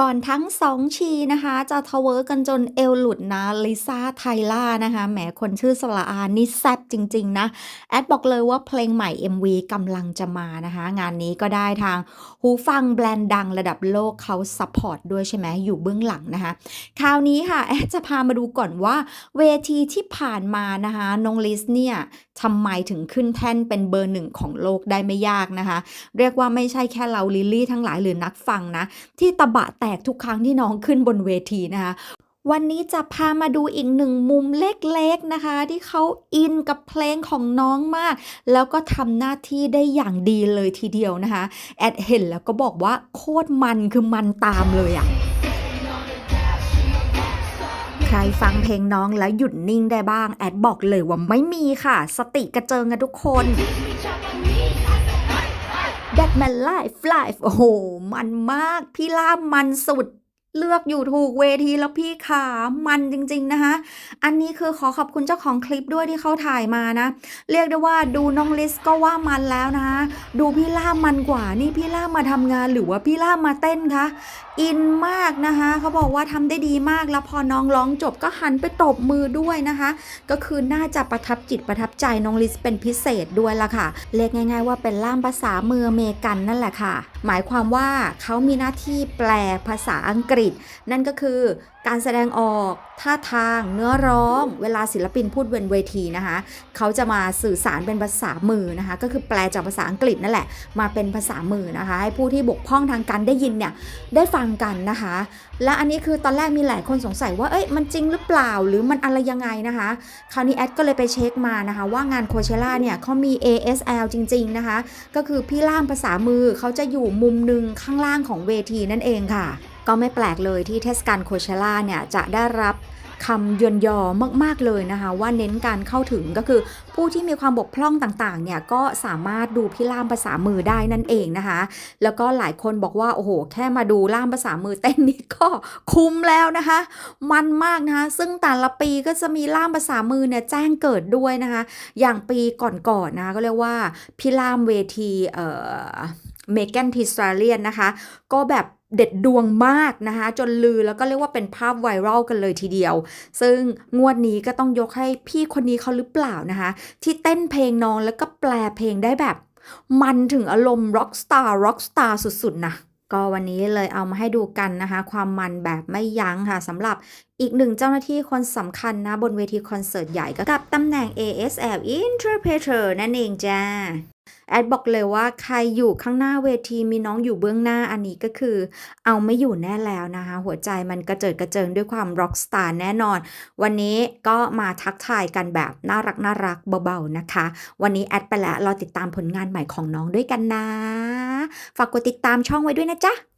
ก่อนทั้งสองชีนะคะ จะทะเวิร์กกันจนเอวหลุดนะลิซ่าไทล่านะคะแหมคนชื่อสละอานี่แซ่บจริง ๆ นะ แอดบอกเลยว่าเพลงใหม่ MV กำลังจะมานะคะ งานนี้ก็ได้ทางหูฟังแบรนด์ดังระดับโลกเขาซัพพอร์ตด้วยใช่ไหมอยู่เบื้องหลังนะคะ คราวนี้ค่ะ แอดจะพามาดูก่อนว่า เวทีที่ผ่านมานะคะน้องลิสเนี่ยทำไมถึงขึ้นแท่นเป็นเบอร์หนึ่งของโลกได้ไม่ยากนะคะ เรียกว่าไม่ใช่แค่เราลิลลี่ทั้งหลายหรือนักฟังนะที่ตะบะแตกทุกครั้งที่น้องขึ้นบนเวทีนะคะวันนี้จะพามาดูอีกหนึ่งมุมเล็กๆนะคะ ที่เขาอินกับเพลงของน้องมาก แล้วก็ทำหน้าที่ได้อย่างดีเลยทีเดียวนะคะ แอดเห็นแล้วก็บอกว่าโคตรมันคือมันตามเลยอะใครฟังเพลงน้องแล้วหยุดนิ่งได้บ้าง แอดบอกเลยว่าไม่มีค่ะ สติกระเจิงกันทุกคน That Man Life Life โอ้โห มันมาก พี่ล่ามมันสุด เลือกอยู่ถูกเวทีแล้วพี่ขามันจริง ๆ นะคะ อันนี้คือขอขอบคุณเจ้าของคลิปด้วยที่เขาถ่ายมานะ เรียกได้ว่าดูน้องลิสก็ว่ามันแล้วนะคะดูพี่ล่ามมันกว่านี่พี่ล่ามมาทำงานหรือว่าพี่ล่ามมาเต้นคะอินมากนะคะเขาบอกว่าทำได้ดีมากแล้วพอน้องร้องจบก็หันไปตบมือด้วยนะคะ ก็คือน่าจะประทับจิตประทับใจน้องลิสเป็นพิเศษด้วยละค่ะเรียกง่าย ๆ ว่าเป็นล่ามภาษามืออเมริกันนั่นแหละค่ะ หมายความว่าเขามีหน้าที่แปลภาษาอังกฤษ นั่นก็คือการแสดงออกท่าทางเนื้อร้อง เวลาศิลปินพูดบนเวทีนะคะเขาจะมาสื่อสารเป็นภาษามือนะคะ ก็คือแปลจากภาษาอังกฤษนั่นแหละ มาเป็นภาษามือนะคะ ให้ผู้ที่บกพร่องทางการได้ยินเนี่ยได้ฟังกันนะคะ และอันนี้คือตอนแรกมีหลายคนสงสัยว่าเอ้ยมันจริงหรือเปล่าหรือมันอะไรยังไงนะคะ คราวนี้แอดก็เลยไปเช็คมานะคะว่างานโคเชล่าเนี่ยเขามี ASL จริง ๆนะคะ ก็คือพี่ล่ามภาษามือเขาจะอยู่มุมหนึ่งข้างล่างของเวทีนั่นเองค่ะ ก็ไม่แปลกเลยที่เทศกาลโคเชล่าเนี่ยจะได้รับคำยนยอมาก ๆ เลยนะคะ ว่าเน้นการเข้าถึงก็คือ ผู้ที่มีความบกพร่องต่าง ๆ เนี่ย ก็สามารถดูพี่ล่ามภาษามือได้นั่นเองนะคะ แล้วก็หลายคนบอกว่า โอ้โห แค่มาดูล่ามภาษามือเต้นนี่ก็คุ้มแล้วนะคะ มันมากนะคะ ซึ่งแต่ละปีก็จะมีล่ามภาษามือเนี่ยแจ้งเกิดด้วยนะคะ อย่างปีก่อนๆนนะคะก็เรียกว่าพี่ล่ามเวทีเอ่อ เมแกนทิสตราเลียนนะคะ ก็แบบเด็ดดวงมากนะคะ จนลือแล้วก็เรียกว่าเป็นภาพไวรัลกันเลยทีเดียว ซึ่งงวดนี้ก็ต้องยกให้พี่คนนี้เขาหรือเปล่านะคะ ที่เต้นเพลงน้องแล้วก็แปลเพลงได้แบบ มันถึงอารมณ์ร็อกสตาร์ร็อกสตาร์สุดๆนะก็วันนี้เลยเอามาให้ดูกันนะคะ ความมันแบบไม่ยั้งค่ะสำหรับอีกหนึ่งเจ้าหน้าที่คนสำคัญนะ บนเวทีคอนเสิร์ตใหญ่กับตำแหน่ง ASL Interpreter นั่นเองจ้า แอดบอกเลยว่าใครอยู่ข้างหน้าเวทีมีน้องอยู่เบื้องหน้าอันนี้ก็คือ เอาไม่อยู่แน่แล้วนะคะ หัวใจมันกระเจิดกระเจิงด้วยความร็อกสตาร์แน่นอน วันนี้ก็มาทักทายกันแบบน่ารักน่ารักเบาๆนะคะ วันนี้แอดไปแล้วเราติดตามผลงานใหม่ของน้องด้วยกันนะ ฝากกดติดตามช่องไว้ด้วยนะจ๊ะ